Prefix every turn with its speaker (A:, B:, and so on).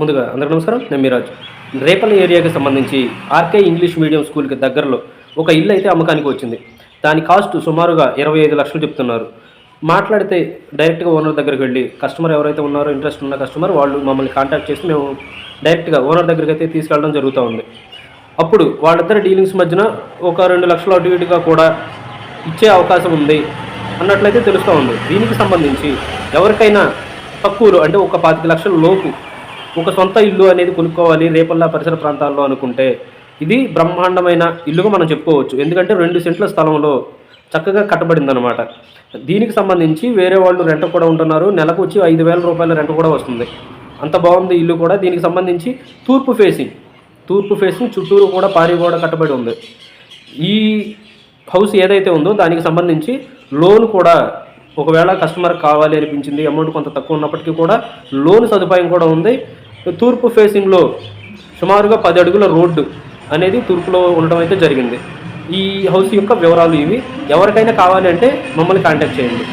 A: ముందుగా అందరికీ నమస్కారం. నేను మీరాజ్ రేపల్లి ఏరియాకి సంబంధించి ఆర్కే ఇంగ్లీష్ మీడియం స్కూల్కి దగ్గరలో ఒక ఇల్లు అయితే అమ్మకానికి వచ్చింది. దాని కాస్ట్ సుమారుగా ఇరవై ఐదు లక్షలు చెప్తున్నారు. మాట్లాడితే డైరెక్ట్గా ఓనర్ దగ్గరికి వెళ్ళి కస్టమర్ ఎవరైతే ఉన్నారో ఇంట్రెస్ట్ ఉన్న కస్టమర్ వాళ్ళు మమ్మల్ని కాంటాక్ట్ చేసి మేము డైరెక్ట్గా ఓనర్ దగ్గరికి అయితే తీసుకెళ్ళడం జరుగుతూ ఉంది. అప్పుడు వాళ్ళిద్దరి డీలింగ్స్ మధ్యన ఒక రెండు లక్షలు అటు ఇటుగా కూడా ఇచ్చే అవకాశం ఉంది అన్నట్లయితే తెలుస్తూ ఉంది. దీనికి సంబంధించి ఎవరికైనా తక్కువలో అంటే ఒక పాతిక లక్షల లోపు ఒక సొంత ఇల్లు అనేది కొనుక్కోవాలి రేపల్లా పరిసర ప్రాంతాల్లో అనుకుంటే. ఇది బ్రహ్మాండమైన ఇల్లుగా మనం చెప్పుకోవచ్చు. ఎందుకంటే రెండు సెంట్ల స్థలంలో చక్కగా కట్టబడిందనమాట దీనికి సంబంధించి వేరే వాళ్ళు రెంట్ కూడా ఉంటున్నారు. నెలకు వచ్చి ఐదు వేల రూపాయల రెంట్ కూడా వస్తుంది. అంత బాగుంది ఇల్లు కూడా. దీనికి సంబంధించి తూర్పు ఫేసింగ్. తూర్పు ఫేసింగ్ చుట్టూరు కూడా పారి కూడా కట్టబడి ఉంది. ఈ హౌస్ ఏదైతే ఉందో దానికి సంబంధించి లోన్ కూడా ఒకవేళ కస్టమర్ కావాలి అనిపించింది అమౌంట్ కొంత తక్కువ ఉన్నప్పటికీ కూడా లోన్ సదుపాయం కూడా ఉంది. తూర్పు ఫేసింగ్లో సుమారుగా పది అడుగుల రోడ్డు అనేది తూర్పులో ఉండడం అయితే జరిగింది. ఈ హౌస్ యొక్క వివరాలు ఇవి. ఎవరికైనా కావాలి అంటే మమ్మల్ని కాంటాక్ట్ చేయండి.